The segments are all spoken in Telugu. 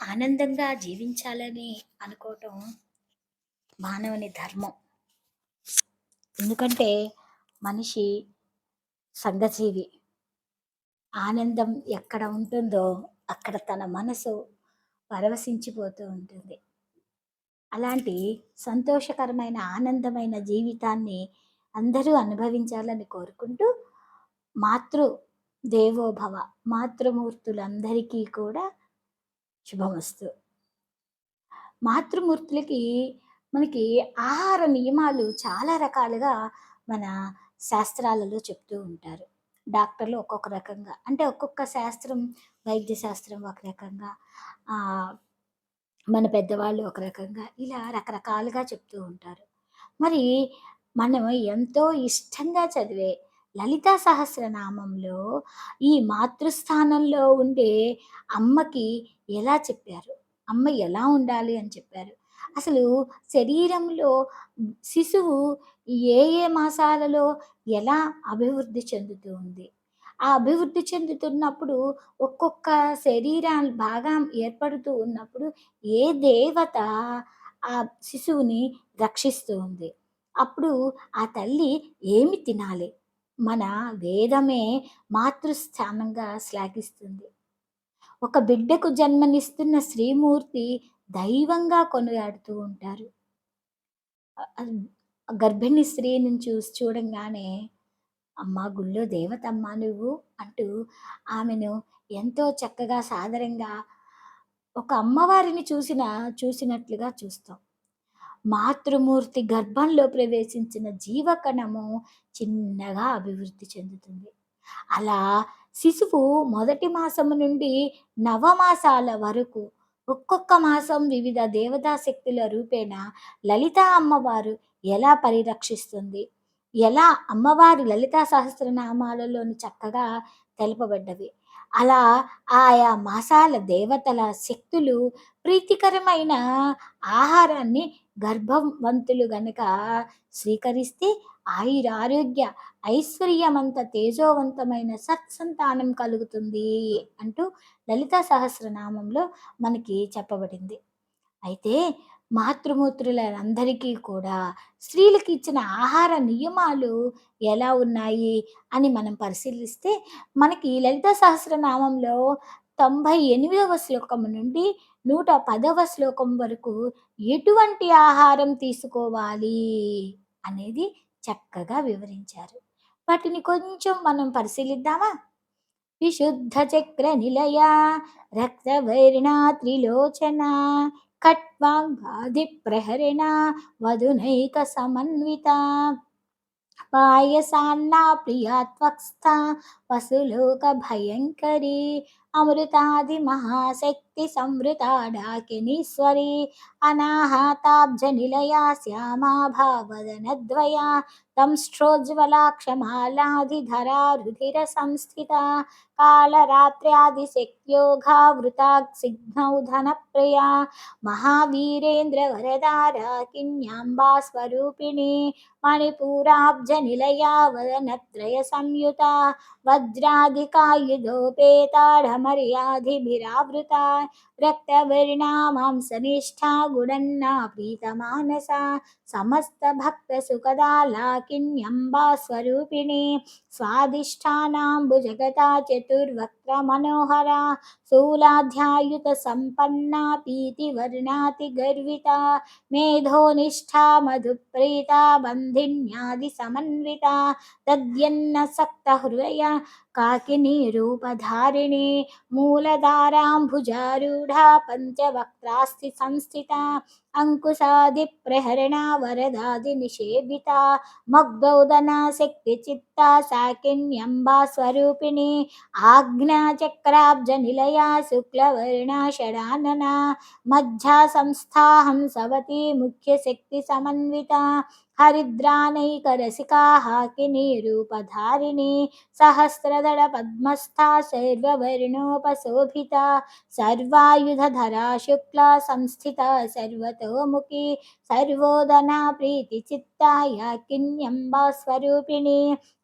ఆనందంగా జీవించాలని అనుకోవటం మానవుని ధర్మం. ఎందుకంటే మనిషి సంఘజీవి. ఆనందం ఎక్కడ ఉంటుందో అక్కడ తన మనసు పరవశించిపోతూ ఉంటుంది. అలాంటి సంతోషకరమైన, ఆనందమైన జీవితాన్ని అందరూ అనుభవించాలని కోరుకుంటూ మాతృ దేవోభవ మాతృమూర్తులందరికీ కూడా శుభమస్తు. మాతృమూర్తులకి మనకి ఆహార నియమాలు చాలా రకాలుగా మన శాస్త్రాలలో చెప్తూ ఉంటారు. డాక్టర్లు ఒక్కొక్క రకంగా అంటే ఒక్కొక్క శాస్త్రం వైద్య శాస్త్రం ఒక రకంగా మన పెద్దవాళ్ళు ఒక రకంగా ఇలా రకరకాలుగా చెప్తూ ఉంటారు. మరి మనం ఎంతో ఇష్టంగా చదివే లలితా సహస్రనామంలో ఈ మాతృస్థానంలో ఉండే అమ్మకి ఎలా చెప్పారు? అమ్మ ఎలా ఉండాలి అని చెప్పారు? అసలు శరీరంలో శిశువు ఏ ఏ మాసాలలో ఎలా అభివృద్ధి చెందుతూ ఉంది? ఆ అభివృద్ధి చెందుతున్నప్పుడు ఒక్కొక్క శరీరాలు బాగా ఏర్పడుతూ ఉన్నప్పుడు ఏ దేవత ఆ శిశువుని రక్షిస్తూ ఉంది? అప్పుడు ఆ తల్లి ఏమి తినాలి? మన వేదమే మాతృస్థానంగా శ్లాఘిస్తుంది. ఒక బిడ్డకు జన్మనిస్తున్న శ్రీమూర్తి దైవంగా కొనియాడుతూ ఉంటారు. గర్భిణీ స్త్రీని చూసి చూడంగానే అమ్మ గుళ్ళో దేవతమ్మ నువ్వు అంటూ ఆమెను ఎంతో చక్కగా సాదరంగా ఒక అమ్మవారిని చూసిన చూసినట్లుగా చూస్తాం. మాతృమూర్తి గర్భంలో ప్రవేశించిన జీవకణము చిన్నగా అభివృద్ధి చెందుతుంది. అలా శిశువు మొదటి మాసము నుండి నవమాసాల వరకు ఒక్కొక్క మాసం వివిధ దేవతా శక్తుల రూపేణ లలిత అమ్మవారు ఎలా పరిరక్షిస్తుంది? ఎలా అమ్మవారి లలితా సహస్రనామాలలోని చక్కగా తెలుపబడ్డవి. అలా ఆయా మాసాల దేవతల శక్తులు ప్రీతికరమైన ఆహారాన్ని గర్భవంతులు గనక స్వీకరిస్తే ఆయురారోగ్య ఐశ్వర్యమంత తేజోవంతమైన సత్సంతానం కలుగుతుంది అంటూ లలితా సహస్రనామంలో మనకి చెప్పబడింది. అయితే మాతృమూత్రులందరికీ కూడా స్త్రీలకు ఇచ్చిన ఆహార నియమాలు ఎలా ఉన్నాయి అని మనం పరిశీలిస్తే మనకి లలితా సహస్రనామంలో తొంభై ఎనిమిదవ శ్లోకము నుండి నూట పదవ శ్లోకం వరకు ఎటువంటి ఆహారం తీసుకోవాలి అనేది చక్కగా వివరించారు. వాటిని కొంచెం మనం పరిశీలిద్దామా? విశుద్ధ చక్ర నిలయ రక్తవర్ణ త్రిలోచన ఖట్వాంగాధిప్రహరిణ వధునైక సమన్విత పాయసాన్నా ప్రియాత్వక్స్థ వసులోక భయంకరి అమృతాది మహాశక్తి शक्ति संवृता ढाकिनीश्वरी अनाहताब्जनिलया श्यामा भावदनद्वया तंष्ट्रोज्ज्वलाक्षमालाधिधरा रुधिरसंस्थिता। कालरात्र्यादिशक्त्योघावृताग्सिघ्नौ धनप्रिया महावीरेन्द्रवरदाराकिन्याम्बा स्वरूपिणी मणिपूराब्जनिलया वदनत्रयसंयुता वज्रादिकायुधोपेताढमर्याधिभिरावृता रक्तवर्णा मांसनिष्ठा गुणन्ना प्रीतमानसा समस्तभक्तसुखदा लाकिन्यम्बा स्वरूपिणी स्वादिष्ठानाम्बुजगता चतुर्वक्त्रमनोहरा शूलाध्यायुतसम्पन्ना पीतिवर्णातिगर्विता मेधोनिष्ठा मधुप्रीता बन्धिन्यादिसमन्विता दद्यन्नसक्तहृदया काकिनी रूपधारिणी मूलधाराम्भुजारूढा पञ्चवक्त्रास्ति संस्थिता अंकुशादिप्रहरणा वरदादिनिषेविता मग्धौदना शक्तिचित्ता साकिन्यम्बा स्वरूपिणी आज्ञाचक्राब्जनिलया शुक्लवर्णा षडानना मज्जा संस्था हंसवती मुख्यशक्तिसमन्विता हरिद्रानैकरसिका हाकिनी रूपधारिणी सहस्रदलपद्मस्था सर्ववर्णोपशोभिता सर्वायुधधरा शुक्ला संस्थिता सर्वतोमुखी सर्वोदना प्रीतिचित्ता याकिन्यम्बा स्वरूपिणी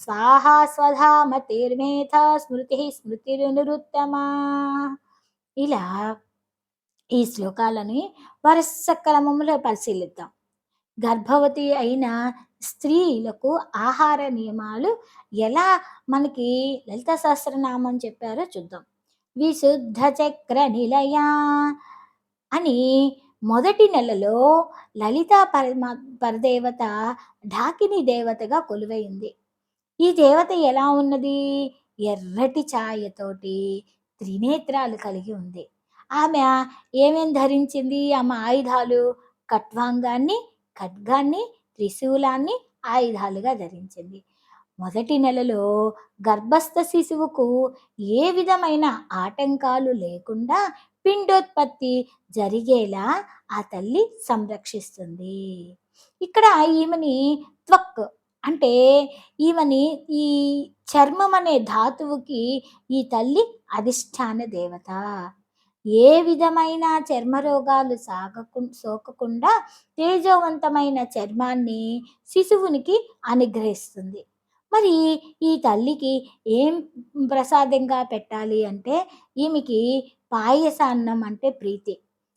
स्वाहा స్వధామతిర్మేధ స్మృతి స్మృతిరునురుత్తమా ఇలా ఈ శ్లోకాలని వరుస క్రమంలో పరిశీలిద్దాం గర్భవతి అయిన స్త్రీలకు ఆహార నియమాలు ఎలా మనకి లలిత సహస్రనామం చెప్పారో చూద్దాం. విశుద్ధ చక్ర నిలయ అని మొదటి నెలలో లలిత పరమా పరదేవత ఢాకిని దేవతగా కొలువైంది. ఈ దేవత ఎలా ఉన్నది? ఎర్రటి ఛాయతోటి త్రినేత్రాలు కలిగి ఉంది. ఆమె ఏమేం ధరించింది? ఆమె ఆయుధాలు కట్వాంగాన్ని ఖడ్గాన్ని త్రిశూలాన్ని ఆయుధాలుగా ధరించింది. మొదటి నెలలో గర్భస్థ శిశువుకు ఏ విధమైన ఆటంకాలు లేకుండా పిండోత్పత్తి జరిగేలా ఆ తల్లి సంరక్షిస్తుంది. ఇక్కడ ఈమెని త్వక్ అంటే ఈమెని ఈ చర్మం అనే ధాతువుకి ఈ తల్లి అధిష్టాన దేవత. ఏ విధమైన చర్మ రోగాలు సాగకు సోకకుండా తేజోవంతమైన చర్మాన్ని శిశువునికి అనుగ్రహిస్తుంది. మరి ఈ తల్లికి ఏం ప్రసాదంగా పెట్టాలి అంటే ఈమెకి పాయసాన్నం అంటే ప్రీతి.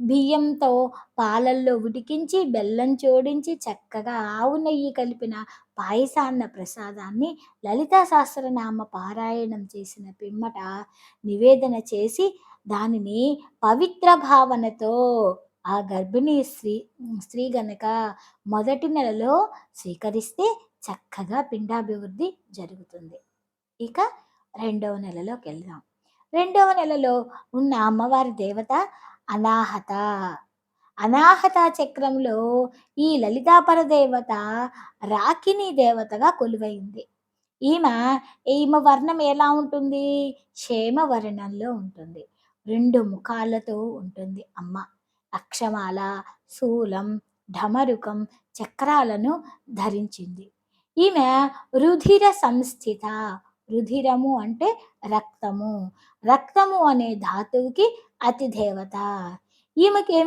బియ్యంతో పాలల్లో ఉడికించి బెల్లం జోడించి చక్కగా ఆవు నెయ్యి కలిపిన పాయసాన్న ప్రసాదాన్ని లలితా సహస్రనామ పారాయణం చేసిన పిమ్మట నివేదన చేసి దానిని పవిత్ర భావనతో ఆ గర్భిణీ స్త్రీ స్త్రీ గనక మొదటి నెలలో స్వీకరిస్తే చక్కగా పిండాభివృద్ధి జరుగుతుంది. ఇక రెండవ నెలలోకి వెళ్దాం. రెండవ నెలలో ఉన్న అమ్మవారి దేవత అనాహత. అనాహత చక్రంలో ఈ లలితాపర దేవత రాకిని దేవతగా కొలువైంది. ఈమె ఈమె వర్ణం ఎలా ఉంటుంది? క్షేమ వర్ణంలో ఉంటుంది. రెండు ముఖాలతో ఉంటుంది అమ్మ. అక్షమాల శూలం ఢమరుకం చక్రాలను ధరించింది. ఈమె రుధిర సంస్థిత రుధిరము అంటే రక్తము. రక్తము అనే ధాతువుకి అతి దేవత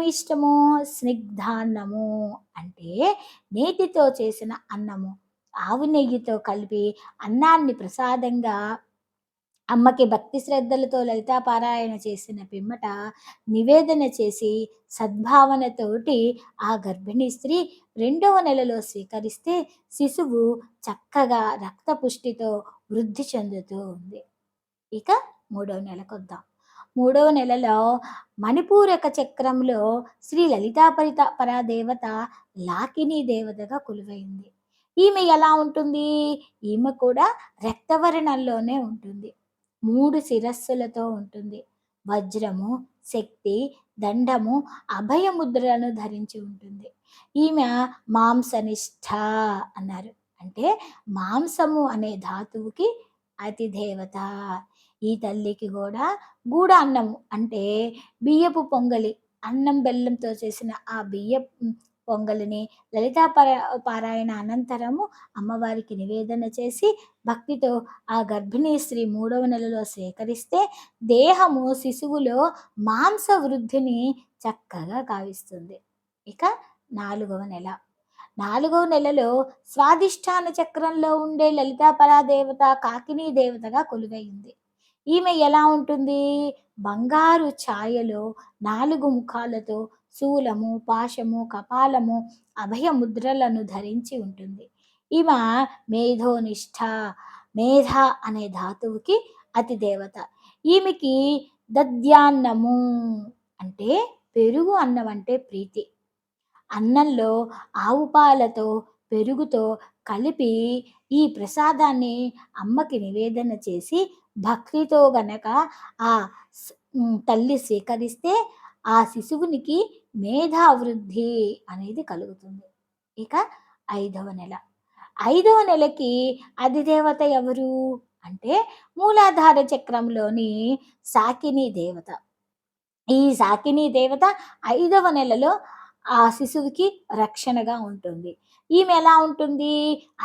ఇష్టము? స్నిగ్ధాన్నము అంటే నేతితో చేసిన అన్నము. ఆవు నెయ్యితో కలిపి అన్నాన్ని ప్రసాదంగా అమ్మకి భక్తి శ్రద్ధలతో లలితాపారాయణ చేసిన పిమ్మట నివేదన చేసి సద్భావనతోటి ఆ గర్భిణీ స్త్రీ రెండవ నెలలో స్వీకరిస్తే శిశువు చక్కగా రక్తపుష్టితో వృద్ధి చెందుతూ ఉంది. ఇక మూడవ నెలకొద్దాం మూడవ నెలలో మణిపూరక చక్రంలో శ్రీ లలితాపరిత పరాదేవత లాకిని దేవతగా కొలువైంది. ఈమె ఎలా ఉంటుంది? ఈమె కూడా రక్తవర్ణంలోనే ఉంటుంది. మూడు శిరస్సులతో ఉంటుంది. వజ్రము శక్తి దండము అభయముద్రలను ధరించి ఉంటుంది. ఈమె మాంసనిష్ట అన్నారు. అంటే మాంసము అనే ధాతువుకి అతి దేవత ఈ తల్లికి కూడా గూడ అన్నము అంటే బియ్యపు పొంగలి అన్నం బెల్లంతో చేసిన ఆ బియ్య పొంగలిని లలితాపర పారాయణ అనంతరము అమ్మవారికి నివేదన చేసి భక్తితో ఆ గర్భిణీ స్త్రీ మూడవ నెలలో సేకరిస్తే దేహము శిశువులో మాంస వృద్ధిని చక్కగా కావిస్తుంది. ఇక నాలుగవ నెల. నాలుగవ నెలలో స్వాదిష్టాన చక్రంలో ఉండే లలితాపరా దేవత కాకినీ దేవతగా కొలువైంది. ఈమె ఎలా ఉంటుంది? బంగారు ఛాయలో నాలుగు ముఖాలతో శూలము పాశము కపాలము అభయముద్రలను ధరించి ఉంటుంది. ఈమె మేధోనిష్ట మేధ అనే ధాతువుకి అతి దేవత ఈమెకి దద్యాన్నము అంటే పెరుగు అన్నం అంటే ప్రీతి. అన్నంలో ఆవు పాలతో పెరుగుతో కలిపి ఈ ప్రసాదాన్ని అమ్మకి నివేదన చేసి భక్తితో గనక ఆ తల్లి స్వీకరిస్తే ఆ శిశువునికి మేధావృద్ధి అనేది కలుగుతుంది. ఇక ఐదవ నెల. ఐదవ నెలకి అధిదేవత ఎవరు? అంటే మూలాధార చక్రంలోని సాకిని దేవత. ఈ సాకిని దేవత ఐదవ నెలలో ఆ శిశువుకి రక్షణగా ఉంటుంది. ఈమె ఎలా ఉంటుంది?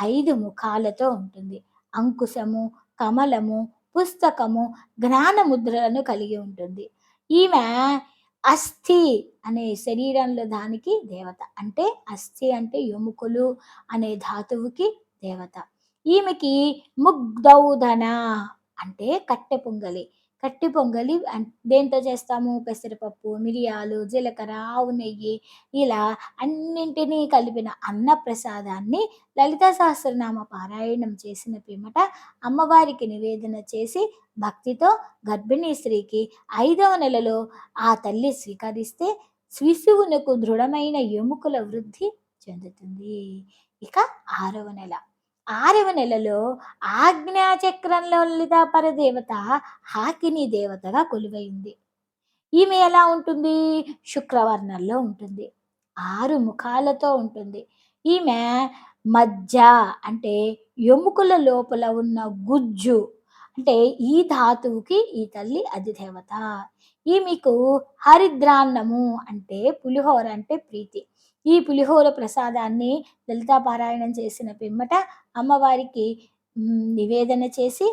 ఐదు ముఖాలతో ఉంటుంది. అంకుశము కమలము పుస్తకము జ్ఞాన ముద్రలను కలిగి ఉంటుంది. ఈమె అస్థి అనే శరీరంలో దానికి దేవత. అంటే అస్థి అంటే ఎముకలు అనే ధాతువుకి దేవత. ఈమెకి ముగ్ధౌధన అంటే కట్టె పొంగలి. కట్టి పొంగలి దేంతో చేస్తాము? పెసరపప్పు, మిరియాలు, జీలకర్ర, ఆవు నెయ్యి ఇలా అన్నింటినీ కలిపిన అన్న ప్రసాదాన్ని లలితా సహస్రనామ పారాయణం చేసిన పిమ్మట అమ్మవారికి నివేదన చేసి భక్తితో గర్భిణీ స్త్రీకి ఐదవ నెలలో ఆ తల్లి స్వీకరిస్తే శిశువునకు దృఢమైన ఎముకల వృద్ధి చెందుతుంది. ఇక ఆరవ నెల. ఆరవ నెలలో ఆజ్ఞాచక్రంలో లలితా పరదేవత హాకిని దేవతగా కొలువైంది. ఈమె ఎలా ఉంటుంది? శుక్రవర్ణంలో ఉంటుంది. ఆరు ముఖాలతో ఉంటుంది. ఈమె మజ్జ అంటే ఎముకల లోపల ఉన్న గుజ్జు అంటే ఈ ధాతువుకి ఈ తల్లి అధిదేవత. ఈమెకు హరిద్రాన్నము అంటే పులిహోర అంటే ప్రీతి. ఈ పులిహోర ప్రసాదాన్ని లలితా పారాయణం చేసిన పిమ్మట అమ్మవారికి నివేదన చేసి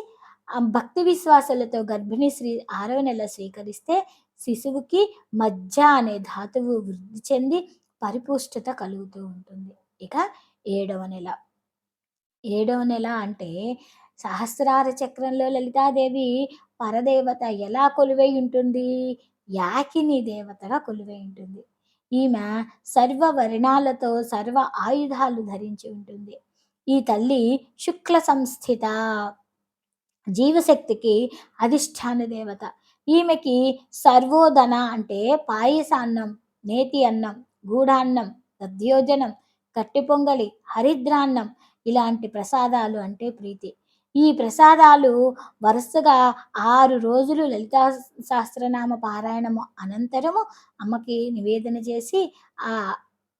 భక్తి విశ్వాసాలతో గర్భిణీ స్త్రీ ఆరవ నెల స్వీకరిస్తే శిశువుకి మజ్జ అనే ధాతువు వృద్ధి చెంది పరిపుష్టత కలుగుతూ ఉంటుంది. ఇక ఏడవ నెల. ఏడవ నెల అంటే సహస్రార చక్రంలో లలితాదేవి పరదేవత ఎలా కొలువై ఉంటుంది? యాకిని దేవతగా కొలువై ఉంటుంది. ఈమె సర్వ వర్ణాలతో సర్వ ఆయుధాలు ధరించి ఉంటుంది. ఈ తల్లి శుక్ల సంస్థిత జీవశక్తికి అధిష్టాన దేవత. ఈమెకి సర్వోదన అంటే పాయసాన్నం, నేతి అన్నం, గూడాన్నం, దద్యోజనం కట్టి పొంగలి, హరిద్రాన్నం ఇలాంటి ప్రసాదాలు అంటే ప్రీతి. ఈ ప్రసాదాలు వరుసగా ఆరు రోజులు లలితా సహస్రనామ పారాయణము అనంతరము అమ్మకి నివేదన చేసి ఆ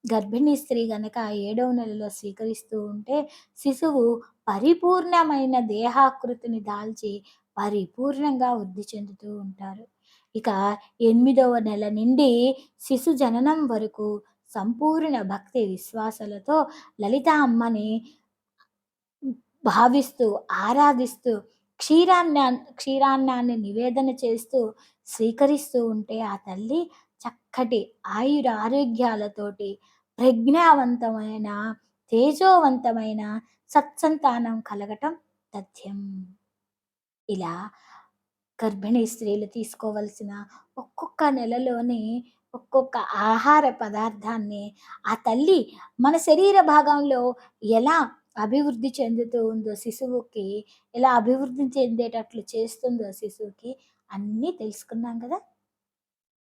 గర్భిణీ స్త్రీ గనక ఏడవ నెలలో స్వీకరిస్తూ ఉంటే శిశువు పరిపూర్ణమైన దేహాకృతిని దాల్చి పరిపూర్ణంగా వృద్ధి చెందుతూ ఉంటారు. ఇక ఎనిమిదవ నెల నుండి శిశు జననం వరకు సంపూర్ణ భక్తి విశ్వాసాలతో లలిత అమ్మని భావిస్తూ, ఆరాధిస్తూ క్షీరాన్నా క్షీరాన్నాన్ని నివేదన చేస్తూ స్వీకరిస్తూ ఉంటే ఆ తల్లి చక్కటి ఆయుర ఆరోగ్యాలతోటి ప్రజ్ఞావంతమైన, తేజోవంతమైన సత్సంతానం కలగటం తథ్యం. ఇలా గర్భిణీ స్త్రీలు తీసుకోవలసిన ఒక్కొక్క నెలలోని ఒక్కొక్క ఆహార పదార్థాన్ని ఆ తల్లి మన శరీర భాగంలో ఎలా అభివృద్ధి చెందుతూ ఉందో శిశువుకి, ఎలా అభివృద్ధి చెందేటట్లు చేస్తుందో శిశువుకి అన్నీ తెలుసుకున్నాం కదా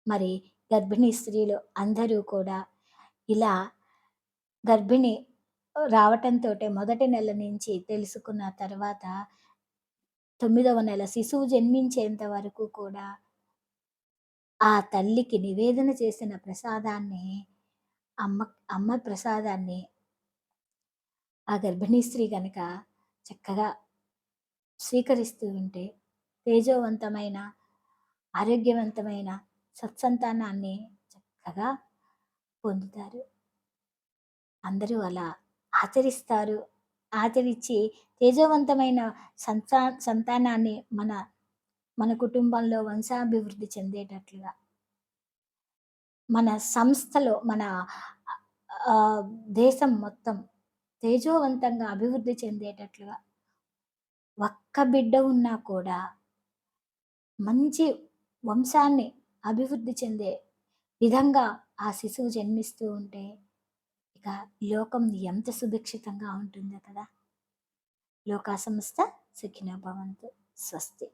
మరి గర్భిణీ స్త్రీలు అందరూ కూడా ఇలా గర్భిణి రావటంతోటే మొదటి నెల నుంచి తెలుసుకున్న తర్వాత తొమ్మిదవ నెల శిశువు జన్మించేంత వరకు కూడా ఆ తల్లికి నివేదన చేసిన ప్రసాదాన్ని అమ్మ అమ్మ ప్రసాదాన్ని ఆ గర్భిణీ స్త్రీ కనుక చక్కగా స్వీకరిస్తూ ఉంటే తేజోవంతమైన, ఆరోగ్యవంతమైన సత్సంతానాన్ని చక్కగా పొందుతారు. అందరూ అలా ఆచరిస్తారు. ఆచరించి తేజోవంతమైన సంతా సంతానాన్ని మన మన కుటుంబంలో వంశాభివృద్ధి చెందేటట్లుగా మన సంస్థలో మన దేశం మొత్తం తేజోవంతంగా అభివృద్ధి చెందేటట్లుగా ఒక్క బిడ్డ ఉన్నా కూడా మంచి వంశాన్ని అభివృద్ధి చెందే విధంగా ఆ శిశువు జన్మిస్తూ ఉంటే ఇక లోకం ఎంత సుభిక్షితంగా ఉంటుందో కదా! లోకా సంస్థ సుఖినో భవంతు. స్వస్తి.